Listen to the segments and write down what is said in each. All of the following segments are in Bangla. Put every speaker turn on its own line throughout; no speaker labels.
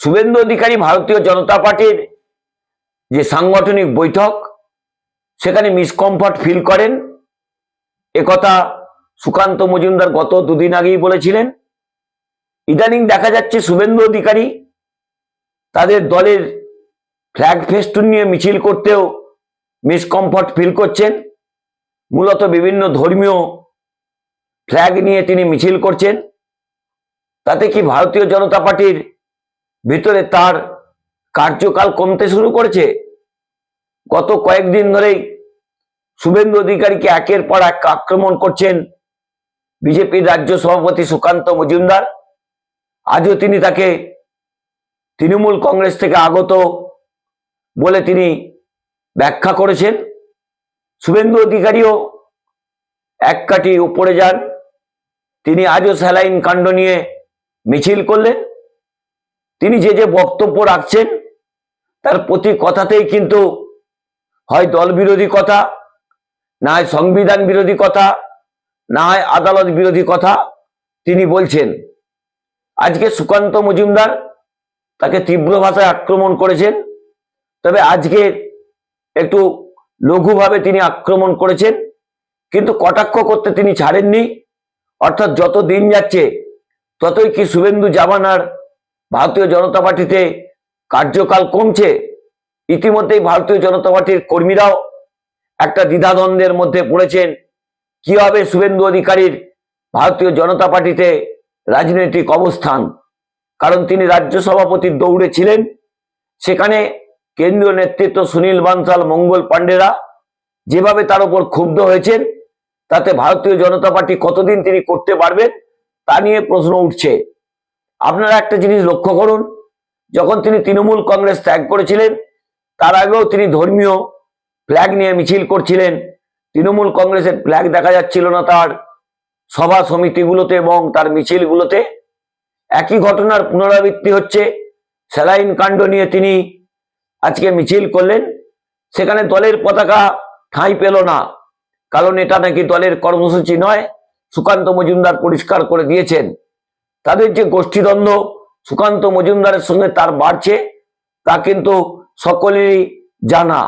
শুভেন্দু অধিকারী ভারতীয় জনতা পার্টির যে সাংগঠনিক বৈঠক, সেখানে মিসকমফর্ট ফিল করেন। একথা সুকান্ত মজুমদার গত দুদিন আগেই বলেছিলেন। ইদানিং দেখা যাচ্ছে শুভেন্দু অধিকারী তাদের দলের ফ্ল্যাগ ফেস্টুন নিয়ে মিছিল করতেও মিসকমফর্ট ফিল করছেন। মূলত বিভিন্ন ধর্মীয় ফ্ল্যাগ নিয়ে তিনি মিছিল করছেন। তাতে কি ভারতীয় জনতা পার্টির ভিতরে তার কার্যকাল কমতে শুরু করেছে। গত কয়েকদিন ধরেই শুভেন্দু অধিকারীকে একের পর এক আক্রমণ করছেন বিজেপির রাজ্য সভাপতি সুকান্ত মজুমদার। আজও তিনি তাকে তৃণমূল কংগ্রেস থেকে আগত বলে তিনি ব্যাখ্যা করেছেন। শুভেন্দু অধিকারীও এক কাটি উপরে যান। তিনি আজও স্যালাইন কাণ্ড নিয়ে মিছিল করলেন। তিনি যে যে বক্তব্য রাখছেন, তার প্রতি কথাতেই কিন্তু হয় দল বিরোধী কথা, না হয় সংবিধান বিরোধী কথা, না হয় আদালত বিরোধী কথা, তিনি বলছেন। আজকে সুকান্ত মজুমদার তাকে তীব্র ভাষায় আক্রমণ করেছেন, তবে আজকে একটু লঘুভাবে তিনি আক্রমণ করেছেন, কিন্তু কটাক্ষ করতে তিনি ছাড়েননি। অর্থাৎ যত দিন যাচ্ছে, ততই কি শুভেন্দু জামানার ভারতীয় জনতা পার্টিতে কার্যকাল কমছে, ইতিমধ্যেই ভারতীয় জনতা পার্টির কর্মীরাও একটা দ্বিধাদ্বন্দ্বের মধ্যে পড়েছেন। কি হবে শুভেন্দু অধিকারীর ভারতীয় জনতা পার্টিতে রাজনৈতিক অবস্থান? কারণ তিনি রাজ্য সভাপতির দৌড়ে ছিলেন। সেখানে কেন্দ্রীয় নেতৃত্ব সুনীল বানসাল মঙ্গল পাণ্ডেরা যেভাবে তার উপর ক্ষুব্ধ হয়েছেন, তাতে ভারতীয় জনতা পার্টি কতদিন তিনি করতে পারবেন, তা নিয়ে প্রশ্ন উঠছে। আপনারা একটা জিনিস লক্ষ্য করুন, যখন তিনি তৃণমূল কংগ্রেস ত্যাগ করেছিলেন, তার আগেও তিনি ধর্মীয় ফ্ল্যাগ নিয়ে মিছিল করছিলেন। তৃণমূল কংগ্রেসের ফ্ল্যাগ দেখা যাচ্ছিল না তার সভা সমিতিগুলোতে এবং তার মিছিলগুলোতে। একই ঘটনার পুনরাবৃত্তি হচ্ছে, স্যালাইন কাণ্ড নিয়ে তিনি আজকে মিছিল করলেন। সেখানে দলের পতাকা ঠাঁই পেল না, কারণ এটা নাকি দলের কর্মসূচি নয়, সুকান্ত মজুমদার পরিষ্কার করে দিয়েছেন। তাদের যে গোষ্ঠীদ্বন্দ্ব সুকান্ত মজুমদারের সঙ্গে তার বাড়ছে, তা কিন্তু সকলেরই জানা।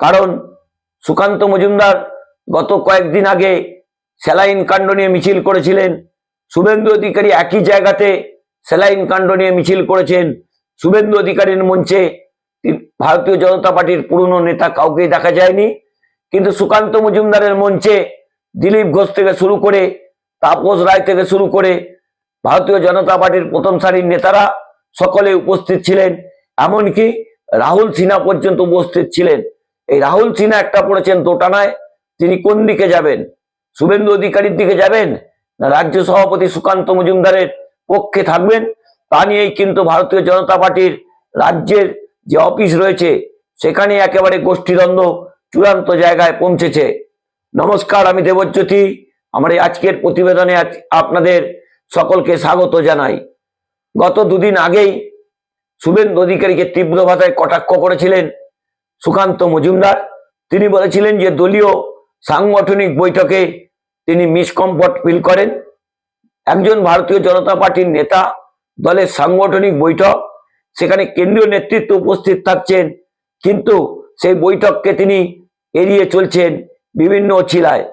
কারণ সুকান্ত মজুমদার গত কয়েকদিন আগে স্যালাইন কাণ্ড নিয়ে মিছিল করেছিলেন। শুভেন্দু অধিকারী একই জায়গাতে স্যালাইন কাণ্ড নিয়ে মিছিল করেছেন। শুভেন্দু অধিকারীর মঞ্চে ভারতীয় জনতা পার্টির পুরনো নেতা কাউকেই দেখা যায়নি। কিন্তু সুকান্ত মজুমদারের মঞ্চে দিলীপ ঘোষ থেকে শুরু করে তাপস রায় থেকে শুরু করে ভারতীয় জনতা পার্টির প্রথম সারির নেতারা সকলে উপস্থিত ছিলেন, এমনকি রাহুল সিনহা পর্যন্ত উপস্থিত ছিলেন। এই রাহুল সিনহা একটা পড়েছেন দোটানায়, তিনি কোন দিকে যাবেন? শুভেন্দু অধিকারীর দিকে যাবেন না রাজ্য সভাপতি সুকান্ত মজুমদারের পক্ষে থাকবেন? তা নিয়েই কিন্তু ভারতীয় জনতা পার্টির রাজ্যের যে অফিস রয়েছে সেখানে একেবারে গোষ্ঠীদ্বন্দ্ব চূড়ান্ত জায়গায় পৌঁছেছে। নমস্কার, আমি দেবজ্যোতি। আমার এই আজকের প্রতিবেদনে আপনাদের সকলকে স্বাগত জানাই। গত দুদিন আগেই শুভেন্দু অধিকারীকে তীব্র ভাষায় কটাক্ষ করেছিলেন সুকান্ত মজুমদার। তিনি বলেছিলেন যে দলীয় সাংগঠনিক বৈঠকে তিনি মিসকমফর্ট ফিল করেন। একজন ভারতীয় জনতা পার্টির নেতা দলের সাংগঠনিক বৈঠক, সেখানে কেন্দ্রীয় নেতৃত্ব উপস্থিত থাকছেন, কিন্তু সেই বৈঠককে তিনি এড়িয়ে চলছেন বিভিন্ন ছিলায়।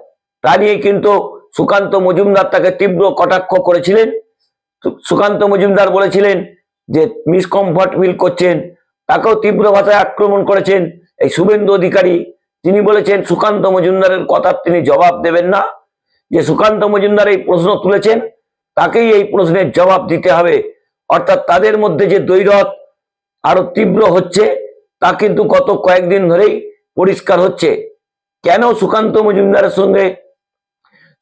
তা নিয়ে কিন্তু সুকান্ত মজুমদার তাকে তীব্র কটাক্ষ করেছিলেন। সুকান্ত মজুমদার বলেছিলেন যে মিসকমফর্ট ফিল করছেন। তাকেও তীব্র ভাষায় আক্রমণ করেছেন এই শুভেন্দু অধিকারী। তিনি বলেছেন, সুকান্ত মজুমদারের কথার তিনি জবাব দেবেন না। যে, সুকান্ত মজুমদার এই প্রশ্ন তুলেছেন, তাকেই এই প্রশ্নের জবাব দিতে হবে। অর্থাৎ তাদের মধ্যে যে দ্বৈরথ আরও তীব্র হচ্ছে, তা কিন্তু গত কয়েকদিন ধরেই পরিষ্কার হচ্ছে। কেন সুকান্ত মজুমদারের সঙ্গে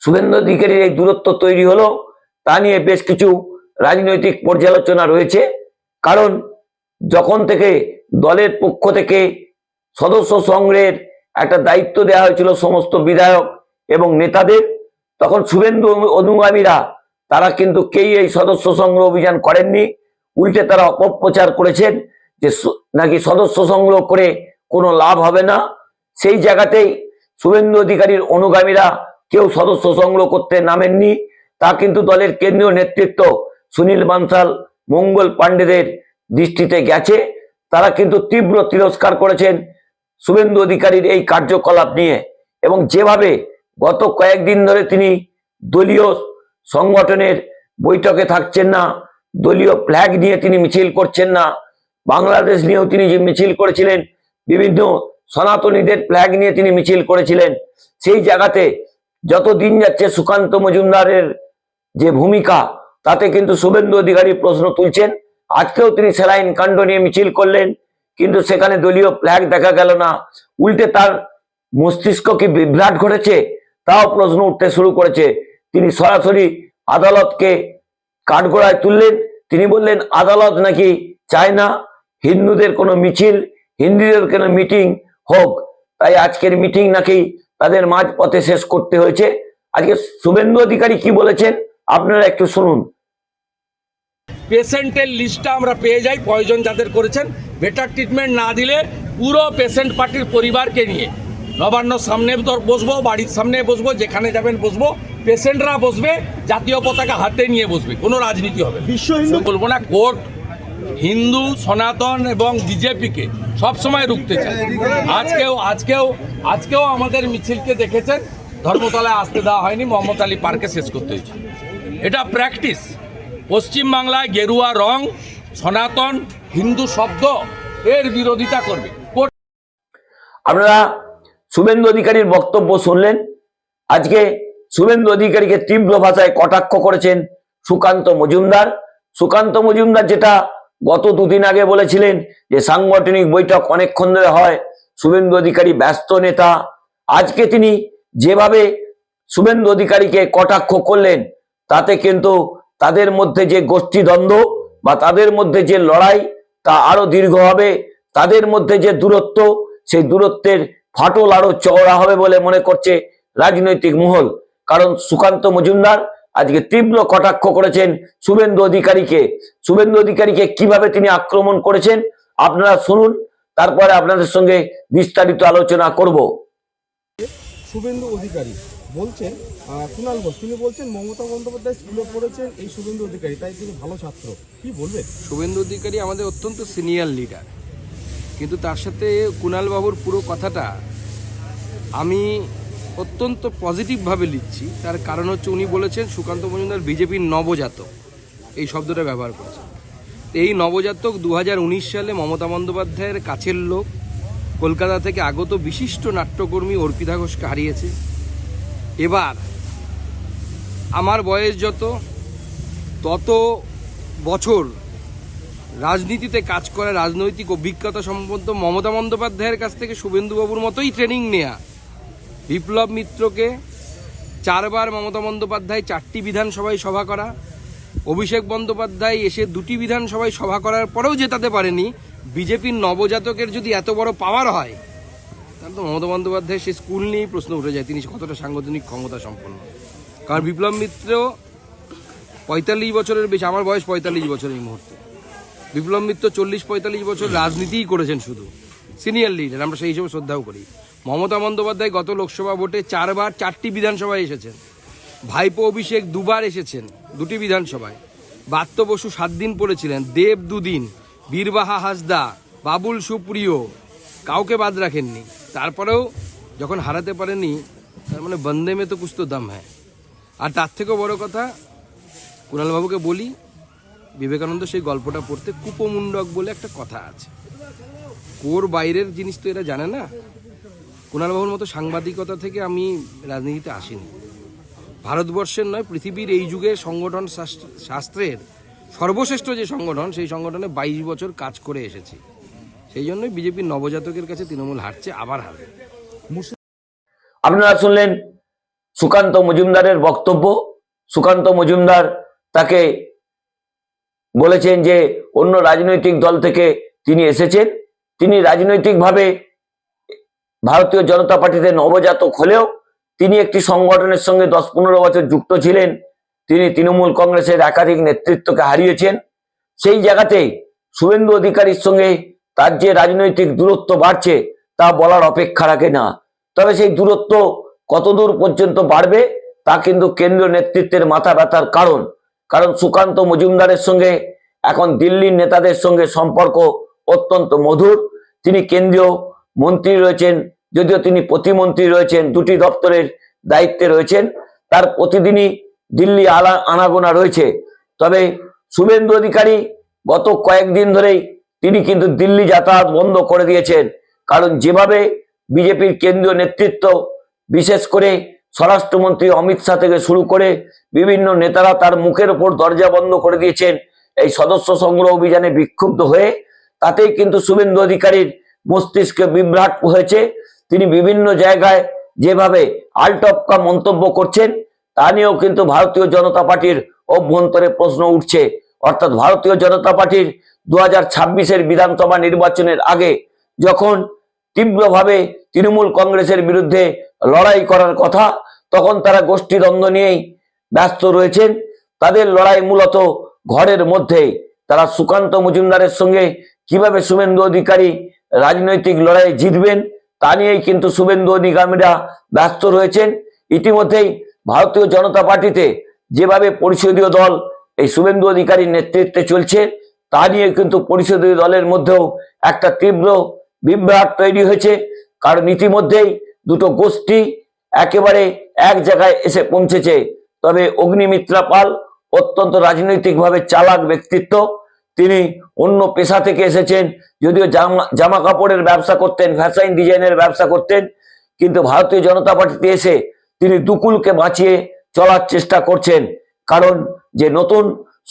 শুভেন্দু অধিকারীর এই দূরত্ব তৈরি হলো, তা নিয়ে বেশ কিছু রাজনৈতিক পর্যালোচনা রয়েছে। কারণ যখন থেকে দলের পক্ষ থেকে সদস্য সংগ্রহের একটা দায়িত্ব দেওয়া হয়েছিল সমস্ত বিধায়ক এবং নেতাদের, তখন শুভেন্দু অনুগামীরা, তারা কিন্তু কেই এই সদস্য সংগ্রহ অভিযান করেননি। উল্টে তারা অপপ্রচার করেছেন যে নাকি সদস্য সংগ্রহ করে কোনো লাভ হবে না। সেই জায়গাতেই শুভেন্দু অধিকারীর অনুগামীরা কেউ সদস্য সংগ্রহ করতে নামেননি, তা কিন্তু দলের কেন্দ্রীয় নেতৃত্ব সুনীল বানসাল, মঙ্গল পাণ্ডেদের দৃষ্টিতে গেছে। তারা কিন্তু তীব্র তিরস্কার করেছেন শুভেন্দু অধিকারীর এই কার্যকলাপ নিয়ে। এবং যেভাবে গত কয়েকদিন ধরে তিনি দলীয় সংগঠনের বৈঠকে থাকছেন না, দলীয় ফ্ল্যাগ নিয়ে তিনি মিছিল করছেন না, বাংলাদেশ নিয়েও তিনি যে মিছিল করেছিলেন, বিভিন্ন সনাতনীদের ফ্ল্যাগ নিয়ে তিনি মিছিল করেছিলেন, সেই জায়গাতে যত দিন যাচ্ছে সুকান্ত মজুমদারের যে ভূমিকা, তাতে কিন্তু শুভেন্দু অধিকারী প্রশ্ন তুলছেন। আজকেও তিনি সেলাইন কাণ্ড নিয়ে মিছিল করলেন, কিন্তু সেখানে দলীয় ফ্ল্যাগ দেখা গেল না। উল্টে তার মস্তিষ্ক কি বিভ্রাট ঘটেছে, তাও প্রশ্ন উঠতে শুরু করেছে। তিনি সরাসরি আদালতকে কাঠগোড়ায় তুললেন। তিনি বললেন, আদালত নাকি চায় না হিন্দুদের কোনো মিছিল, হিন্দুদের কোনো মিটিং হোক। তাই আজকের মিটিং নাকি তাদের মাঝপথে শেষ করতে হয়েছে। আজকে শুভেন্দু অধিকারী কি বলেছেন? আপনারা একটু শুনুন।
পেশেন্টের লিস্টটা আমরা পেয়ে যাই কয়জন যাদের করেছেন। বেটার ট্রিটমেন্ট না দিলে পুরো পেশেন্ট পার্টির পরিবারকে নিয়ে। নবান্ন সামনে বসবো বাড়ির সামনে বসবো যেখানে যাবেন বসবো। পেশেন্টরা বসবে জাতীয় পতাকা হাতে নিয়ে বসবে কোনো রাজনীতি হবে
বিশ্ব হিন্দু
বলব না কোর্ট হিন্দু, সনাতন এবং বিজেপিকে সবসময় রুখতে চায়। আজকেও আজকেও আজকেও আমাদের মিছিলকে দেখেছেন? ধর্মতলায় আসতে দেওয়া হয়নি, মোহাম্মদ আলী পার্কে শেষ করতে হয়েছে। এটা প্র্যাকটিস। পশ্চিমবাংলায় গেরুয়া রং, সনাতন, হিন্দু শব্দ, এর বিরোধিতা করবে।
আপনারা শুভেন্দু অধিকারীর বক্তব্য শুনলেন। আজকে শুভেন্দু অধিকারীকে তীব্র ভাষায় কটাক্ষ করেছেন সুকান্ত মজুমদার। সুকান্ত মজুমদার যেটা গত দুদিন আগে বলেছিলেন যে সাংগঠনিক বৈঠক অনেকক্ষণ ধরে হয়, শুভেন্দু অধিকারী ব্যস্ত নেতা। আজকে তিনি যেভাবে শুভেন্দু অধিকারীকে কটাক্ষ করলেন, তাতে কিন্তু তাদের মধ্যে যে গোষ্ঠীদ্বন্দ্ব বা তাদের মধ্যে যে লড়াই, তা আরও দীর্ঘ হবে। তাদের মধ্যে যে দূরত্ব, সেই দূরত্বের ফাটল আরও চওড়া হবে বলে মনে করছে রাজনৈতিক মহল। কারণ সুকান্ত মজুমদার আজকে তীব্র কটাক্ষ করেছেন শুভেন্দু অধিকারীকে। শুভেন্দু অধিকারীকে কীভাবে তিনি আক্রমণ করেছেন আপনারা শুনুন তারপরে আপনাদের সঙ্গে বিস্তারিত আলোচনা করব।
শুভেন্দু অধিকারী বলছেন কুণাল ঘোষ তিনি বলছেন মমতা বন্দ্যোপাধ্যায় স্কুলে পড়েছেন এই শুভেন্দু অধিকারী তাই তিনি ভালো ছাত্র। কি বলবেন?
শুভেন্দু অধিকারী আমাদের অত্যন্ত সিনিয়র লিডার কিন্তু তার সাথে কুণাল বাবুর পুরো কথাটা আমি অত্যন্ত পজিটিভভাবে লিখছি। তার কারণ হচ্ছে উনি বলেছেন, সুকান্ত মজুমদার বিজেপির নবজাতক। এই শব্দটা ব্যবহার করেছেন। এই নবজাতক দু হাজার উনিশ সালে মমতা বন্দ্যোপাধ্যায়ের কাছের লোক। কলকাতা থেকে আগত বিশিষ্ট নাট্যকর্মী অর্পিতা ঘোষকে হারিয়েছে। এবার আমার বয়স যত, তত বছর রাজনীতিতে কাজ করা, রাজনৈতিক অভিজ্ঞতা সম্বন্ধ মমতা বন্দ্যোপাধ্যায়ের কাছ থেকে শুভেন্দুবাবুর মতোই ট্রেনিং নেয়া। বিপ্লব মিত্রকে চারবার মমতা বন্দ্যোপাধ্যায় চারটি বিধানসভায় সভা করা, অভিষেক বন্দ্যোপাধ্যায় এসে দুটি বিধানসভায় সভা করার পরেও জেতাতে পারেনি। বিজেপির নবজাতকের যদি এত বড় পাওয়ার হয়, তাহলে তো মমতা বন্দ্যোপাধ্যায় সে স্কুল নিয়েই প্রশ্ন উঠে যায়, তিনি কতটা সাংগঠনিক ক্ষমতা সম্পন্ন। কারণ বিপ্লব মিত্র পঁয়তাল্লিশ বছরের বেশি, আমার বয়স পঁয়তাল্লিশ বছর এই মুহূর্তে। বিপ্লব মিত্র চল্লিশ পঁয়তাল্লিশ বছর রাজনীতিই করেছেন শুধু। সিনিয়র লিডার, আমরা সেই হিসেবে শ্রদ্ধাও করি। মমতা বন্দ্যোপাধ্যায় গত লোকসভা ভোটে চারবার চারটি বিধানসভায় এসেছেন। ভাইপো অভিষেক দুবার এসেছেন দুটি বিধানসভায়। বাত্য বসু সাত দিন পড়েছিলেন, দেব দুদিন, বীরবাহা হাসদা, বাবুল সুপ্রিয়, কাউকে বাদ রাখেননি। তারপরেও যখন হারাতে পারেনি তার মানে বন্দে মে তো কুছ তো দম হ্যায়। আর তার থেকেও বড় কথা, কুণালবাবুকে বলি, বিবেকানন্দ সেই গল্পটা পড়তে কুপমুন্ডক বলে একটা কথা আছে। কোর বাইরের জিনিস তো এরা জানে না। কুণালবাবুর মতো সাংবাদিকতা থেকে আমি রাজনীতিতে আসিনি। ভারতবর্ষের নয়, পৃথিবীর এই যুগে সংগঠন শাস্ত্রের সর্বশ্রেষ্ঠ যে সংগঠন, সেই সংগঠনে বাইশ বছর কাজ করে এসেছি। সেই জন্যই বিজেপির নবজাতকের কাছে তৃণমূল হারছে, আবার হারবে।
আপনারা শুনলেন সুকান্ত মজুমদারের বক্তব্য। সুকান্ত মজুমদার তাকে বলেছেন যে অন্য রাজনৈতিক দল থেকে তিনি এসেছেন। তিনি রাজনৈতিকভাবে ভারতীয় জনতা পার্টিতে নবজাতক হলেও তিনি একটি সংগঠনের সঙ্গে দশ পনেরো বছর যুক্ত ছিলেন। তিনি তৃণমূল কংগ্রেসের একাধিক নেতৃত্বকে হারিয়েছেন। সেই জায়গাতে শুভেন্দু অধিকারীর সঙ্গে তার যে রাজনৈতিক দূরত্ব বাড়ছে তা বলার অপেক্ষা রাখে না। তবে সেই দূরত্ব কতদূর পর্যন্ত বাড়বে তা কিন্তু কেন্দ্রীয় নেতৃত্বের মাথা ব্যথার কারণ। কারণ সুকান্ত মজুমদারের সঙ্গে এখন দিল্লির নেতাদের সঙ্গে সম্পর্ক অত্যন্ত মধুর। তিনি কেন্দ্রীয় মন্ত্রী রয়েছেন, যদিও তিনি প্রতিমন্ত্রী রয়েছেন, দুটি দপ্তরের দায়িত্বে রয়েছেন, তার প্রতিদিনই দিল্লি আলা, আনাগোনা রয়েছে। তবে শুভেন্দু অধিকারী গত কয়েকদিন ধরেই তিনি কিন্তু দিল্লি যাতায়াত বন্ধ করে দিয়েছেন। কারণ যেভাবে বিজেপির কেন্দ্রীয় নেতৃত্ব, বিশেষ করে স্বরাষ্ট্রমন্ত্রী অমিত শাহ থেকে শুরু করে বিভিন্ন নেতারা তার মুখের ওপর দরজা বন্ধ করে দিয়েছেন, এই সদস্য সংগ্রহ অভিযানে বিক্ষুব্ধ হয়ে, তাতেই কিন্তু শুভেন্দু অধিকারীর মস্তিষ্কে বিভ্রাট হয়েছে। তিনি বিভিন্ন জায়গায় যেভাবে আলটপকা মন্তব্য করছেন, তা নিয়েও কিন্তু ভারতীয় জনতা পার্টির অভ্যন্তরে প্রশ্ন উঠছে। অর্থাৎ ভারতীয় জনতা পার্টির দু হাজার বিধানসভা নির্বাচনের আগে যখন তীব্রভাবে তৃণমূল কংগ্রেসের বিরুদ্ধে লড়াই করার কথা, তখন তারা গোষ্ঠীদ্বন্দ্ব নিয়েই ব্যস্ত রয়েছেন। তাদের লড়াই মূলত ঘরের মধ্যেই। তারা সুকান্ত মজুমদারের সঙ্গে কীভাবে শুভেন্দু অধিকারী রাজনৈতিক লড়াই জিতবেন, তা নিয়েই কিন্তু শুভেন্দু অধিকারীরা ব্যস্ত রয়েছেন। ইতিমধ্যেই ভারতীয় জনতা পার্টিতে যেভাবে পরিষদীয় দল এই শুভেন্দু অধিকারীর নেতৃত্বে চলছে, তা নিয়ে কিন্তু পরিষদীয় দলের মধ্যেও একটা তীব্র বিভ্রাট তৈরি হয়েছে। কারণ ইতিমধ্যেই দুটো গোষ্ঠী একেবারে এক জায়গায় এসে পৌঁছেছে। তবে অগ্নিমিত্রা পাল অত্যন্ত রাজনৈতিকভাবে চালাক ব্যক্তিত্ব। তিনি অন্য পেশা থেকে এসেছেন, যদিও জামা জামা কাপড়ের ব্যবসা করতেন ফ্যাশন ডিজাইনের ব্যবসা করতেন, কিন্তু ভারতীয় জনতা পার্টিতে এসে তিনি দুকুলকে বাঁচিয়ে চলার চেষ্টা করছেন। কারণ যে নতুন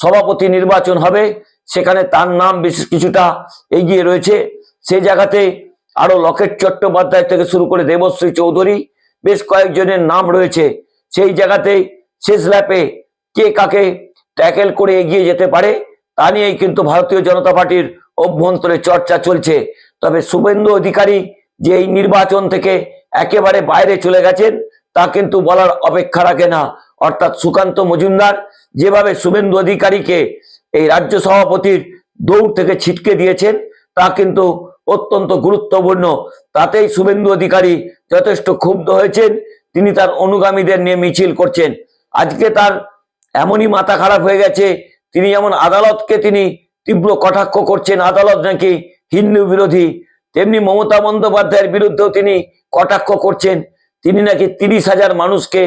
সভাপতি নির্বাচন হবে, সেখানে তার নাম বিশেষ কিছুটা এগিয়ে রয়েছে। সেই জায়গাতে আরও লকেট চট্টোপাধ্যায় থেকে শুরু করে দেবশ্রী চৌধুরী, বেশ কয়েকজনের নাম রয়েছে। সেই জায়গাতেই শেষ ল্যাপে কে কাকে ট্যাকেল করে এগিয়ে যেতে পারে তা নিয়েই কিন্তু ভারতীয় জনতা পার্টির অভ্যন্তরে চর্চা চলছে। তবে শুভেন্দু অধিকারী যে এই নির্বাচন থেকে একেবারে বাইরে চলে গেছেন, তা কিন্তু বলার অপেক্ষা রাখে না। অর্থাৎ সুকান্ত মজুমদার যেভাবে শুভেন্দু অধিকারীকে এই রাজ্য সভাপতির দৌড় থেকে ছিটকে দিয়েছেন, তা কিন্তু অত্যন্ত গুরুত্বপূর্ণ। তাতেই শুভেন্দু অধিকারী যথেষ্ট ক্ষুব্ধ হয়েছেন, তিনি তার অনুগামীদের নিয়ে মিছিল করছেন। আজকে তার এমনই মাথা খারাপ হয়ে গেছে তিনি যেমন আদালতকে তিনি তীব্র কটাক্ষ করছেন। আদালত নাকি হিন্দু বিরোধী। তেমনি মমতা বন্দ্যোপাধ্যায়ের বিরুদ্ধেও তিনি কটাক্ষ করছেন। তিনি নাকি তিরিশ হাজার মানুষকে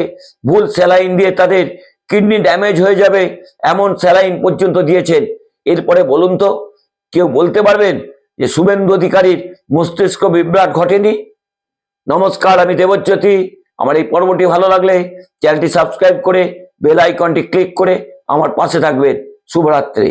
ভুল স্যালাইন দিয়ে তাদের কিডনি ড্যামেজ হয়ে যাবে এমন স্যালাইন পর্যন্ত দিয়েছেন। এরপরে বলুন তো, কেউ বলতে পারবেন যে শুভেন্দু অধিকারীর মস্তিষ্ক বিভ্রাট ঘটেনি? নমস্কার, আমি দেবজ্যোতি। আমার এই পর্বটি ভালো লাগলে চ্যানেলটি সাবস্ক্রাইব করে বেল আইকনটি ক্লিক করে আমার পাশে থাকবেন। শুভরাত্রি।